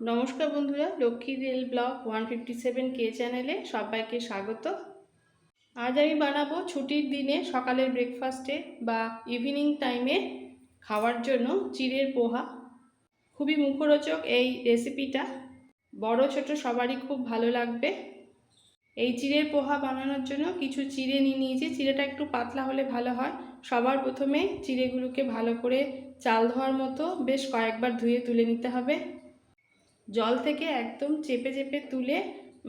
নমস্কার বন্ধুরা, Lakshmi rail blog one fifty seven কে চ্যানেলে সবাইকে স্বাগত। আজ আমি বানাবো ছুটির দিনে সকালের ব্রেকফাস্টে বা ইভিনিং টাইমে খাওয়ার জন্য চিড়ের পোহা। খুবই মুখরোচক এই রেসিপিটা বড়, ছোট সবারই খুব ভালো লাগবে। এই চিড়ের পোহা বানানোর জন্য কিছু চিড়ে নিয়ে নিয়েছি। চিড়েটা একটু পাতলা হলে ভালো হয়। সবার প্রথমে চিড়েগুলোকে ভালো করে চাল ধোয়ার মতো বেশ কয়েকবার ধুয়ে তুলে নিতে হবে। জল থেকে একদম চেপে চেপে তুলে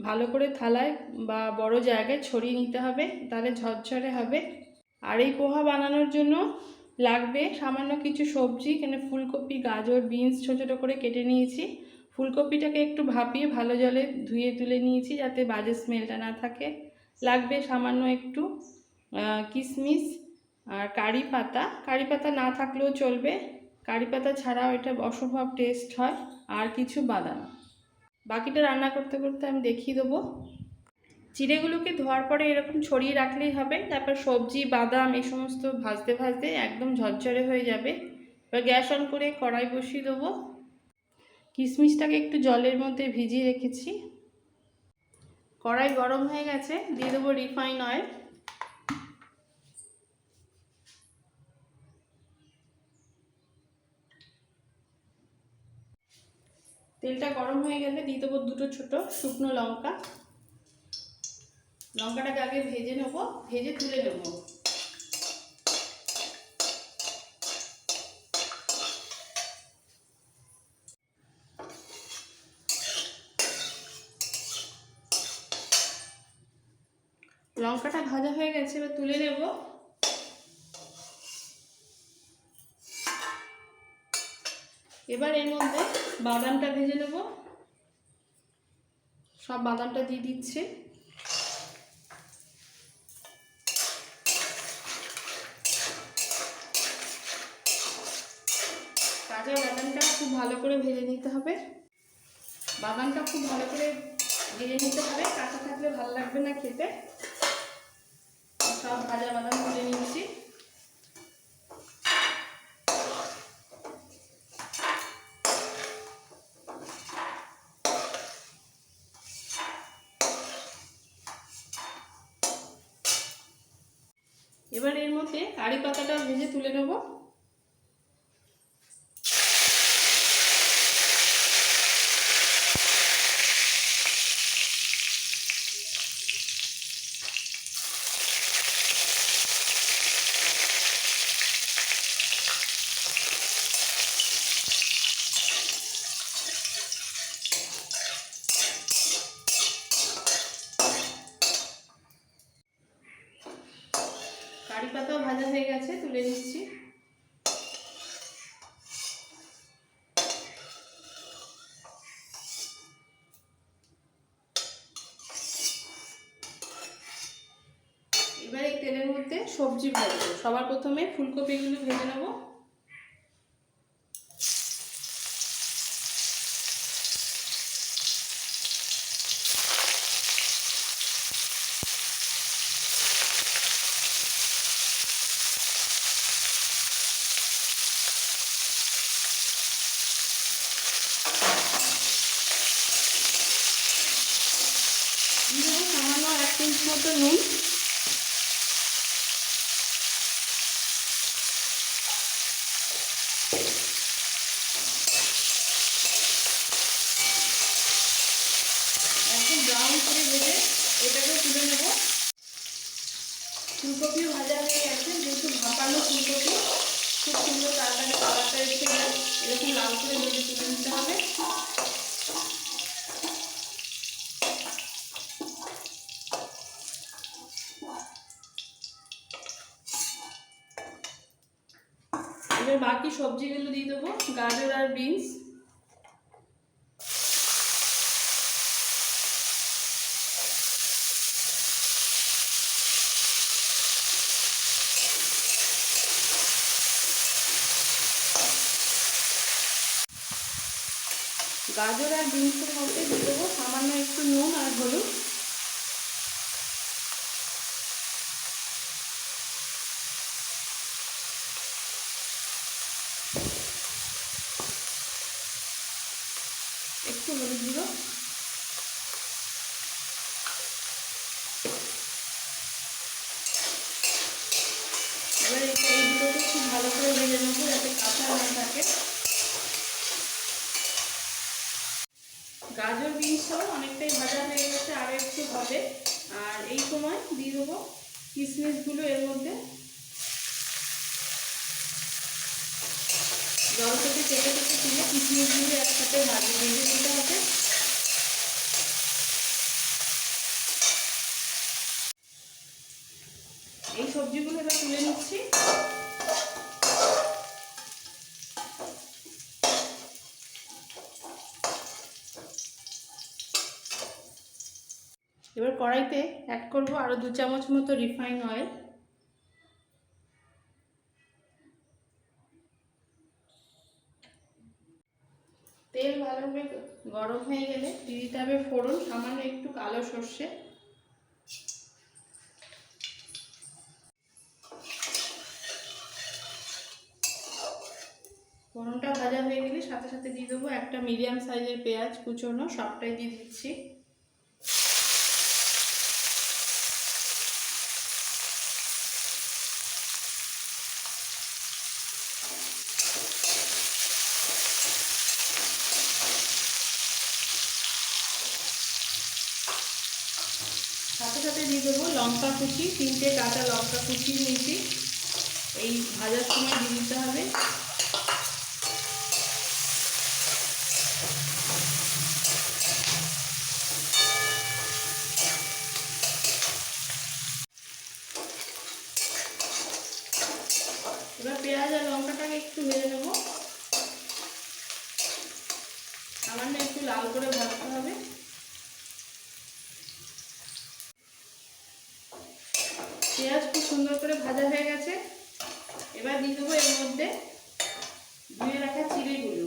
ভালো করে থালায় বা বড় জায়গায় ছড়িয়ে নিতে হবে, তাহলে ঝরঝরে হবে। আর এই পোহা বানানোর জন্য লাগবে সামান্য কিছু সবজি, এখানে ফুলকপি, গাজর, বিনস ছোটো ছোটো করে কেটে নিয়েছি। ফুলকপিটাকে একটু ভাপিয়ে ভালো জলে ধুয়ে তুলে নিয়েছি যাতে বাজে স্মেলটা না থাকে। লাগবে সামান্য একটু কিশমিশ আর কারি পাতা। কারি পাতা না থাকলেও চলবে। কারি পাতা ছাড়াও এটা অসম্ভব টেস্ট হয়, আর কিছু বাদাম। বাকিটা রান্না করতে করতে আমি দেখিয়ে দেবো। চিড়েগুলোকে ধোয়ার পরে এরকম ছড়িয়ে রাখলেই হবে, তারপর সবজি, বাদাম এই সমস্ত ভাজতে ভাজতে একদম ঝরঝরে হয়ে যাবে। এবার গ্যাস অন করে কড়াই বসিয়ে দেবো। কিশমিশটাকে একটু জলের মধ্যে ভিজিয়ে রেখেছি। কড়াই গরম হয়ে গেছে, দিয়ে দেবো রিফাইন অয়েল। তেলটা গরম হয়ে গেলে দিয়ে দেবো দুটো ছোট শুকনো লঙ্কা। লঙ্কাটাকে আগে ভেজে নেব, ভেজে তুলে নেব। লঙ্কাটা ভাজা হয়ে গেছে, এবার তুলে নেব। এবার এর মধ্যে বাদামটা ভেজে নেব। সব বাদামটা দিয়ে দিচ্ছে। কাঁচা বাদামটা খুব ভালো করে ভেজে নিতে হবে। বাদামটা খুব ভালো করে ভেজে নিতে হবে। কাঁচা থাকলে ভালো লাগবে না খেতে। সব ভাজা বাদাম ভেজে নিচ্ছি। এবার এর মধ্যে কারি পাতাটা ভেজে তুলে নেব কারি পাতাও ভাজা হয়ে গেছে তুলে নিচ্ছি এবার এই তেলের মধ্যে সবজি ভাজবো সবার প্রথমে ফুলকপিগুলো ভেজে নেব। সামান্য এক পিঞ্চ মতো নুন একদম ব্রাউন করে ভেজে এটাকে তুলে নেব ফুলকপিও ভাজা হয়ে গেছে, যেহেতু ভাপানো ফুলকপি খুব সুন্দর তাড়াতাড়ি কালারটা এরকম লাল করে ভেজে তুলে নিতে হবে। এবার বাকি সবজিগুলো দিয়ে দেবো, গাজর আর বিনস। গাজর আর বিনসের মধ্যে দিয়ে দেবো সামান্য একটু নুন আর হলুদ। একটু হলুদ গুঁড়ো এবার এই খুব ভালো করে ভেজে নেব যাতে কাঁচা না থাকে। গাজর অনেকটাই ভাজা হয়ে গেছে আরও একটু হবে। আর এই সময় দিয়ে দেবো কিশমিশগুলো এর মধ্যে। জল থেকে কেটে কেটে তুলে কিশমিশগুলো একসাথে ভাজি, ভেজে দিতে হবে এই সবজিগুলো এবার তুলে নিচ্ছি এবার কড়াইতে অ্যাড করব আরও দু চামচ মতো রিফাইন অয়েল তেল ভালোভাবে গরম হয়ে গেলে দিয়ে দিতে হবে ফোড়ন, সামান্য একটু কালো সর্ষে। ফোড়নটা ভাজা হয়ে গেলে সাথে সাথে দিয়ে দেবো একটা মিডিয়াম সাইজের পেঁয়াজ কুচোনো, সবটাই দিয়ে দিচ্ছি সাথে সাথে দিয়ে দেবো লঙ্কা কুচি, তিনটে কাঁচা লঙ্কা কুচি নিয়েছি এই ভাজার সময় দিয়ে দিতে হবে। এবার পেঁয়াজ আর লঙ্কাটাকে একটু ভেজে নেব। সামান্য একটু লাল করে ভাজতে হবে। পেঁয়াজ খুব সুন্দর করে ভাজা হয়ে গেছে। এবার দিয়ে দেবো এর মধ্যে ধুয়ে রাখা চিড়েগুলো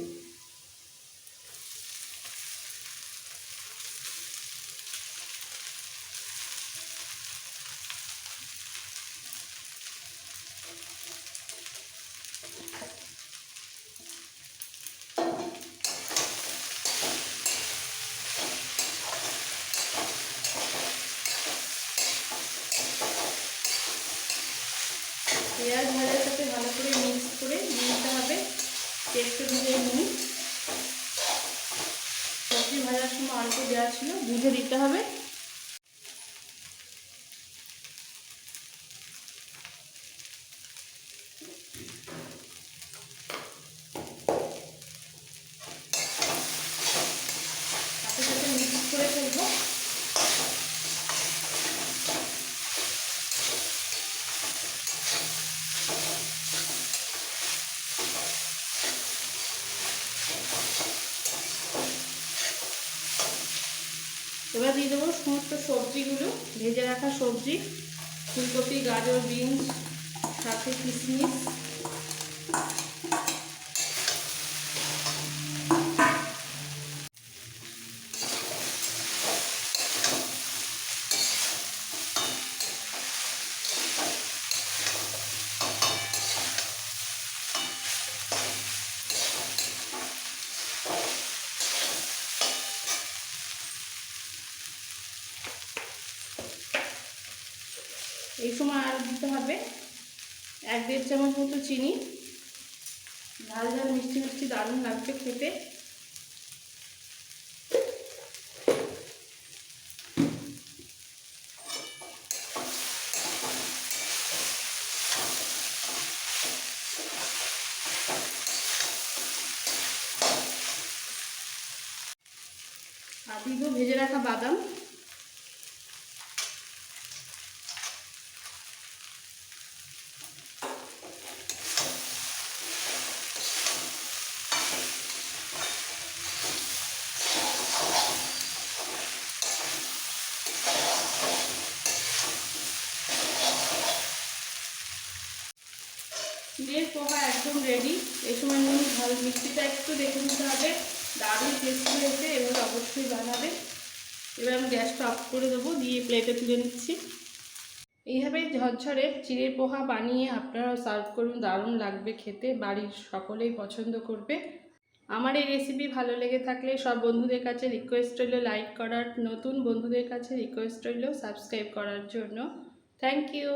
পেঁয়াজ ভাজার সাথে ভালো করে মিক্স করে নিতে হবে। একটু দিয়ে নুন সবজি ভাজার সময় অল্প দেওয়া ছিল বুঝে দিতে হবে সাথে সাথে মিক্স করে ফেলব এবার দিয়ে দেবো সমস্ত সবজিগুলো ভেজে রাখা সবজি ফুলকপি গাজর বিনস সাথে কিশমিশ। এই সময় আর দিতে হবে। এক দেড় চামচ মতো চিনি। ঝাল ঝাল মিষ্টি মিষ্টি দারুণ লাগবে খেতে। আর দিব ভেজে রাখা বাদাম। চিড়ের পোহা একদম রেডি এই সময় নুন ঝাল মিষ্টিটা একটু দেখে নিতে হবে। দারুণ টেস্টি হয়েছে এবার অবশ্যই বানাবে। এবার আমি গ্যাসটা অফ করে দেবো, দিয়ে প্লেটে তুলে নিচ্ছি। এইভাবে ঝরঝরে চিড়ের পোহা বানিয়ে আপনারা সার্ভ করুন, দারুণ লাগবে খেতে, বাড়ির সকলেই পছন্দ করবে। আমার এই রেসিপি ভালো লেগে থাকলে সব বন্ধুদের কাছে রিকোয়েস্ট রইল লাইক করার, নতুন বন্ধুদের কাছে রিকোয়েস্ট রইল সাবস্ক্রাইব করার জন্য। Thank you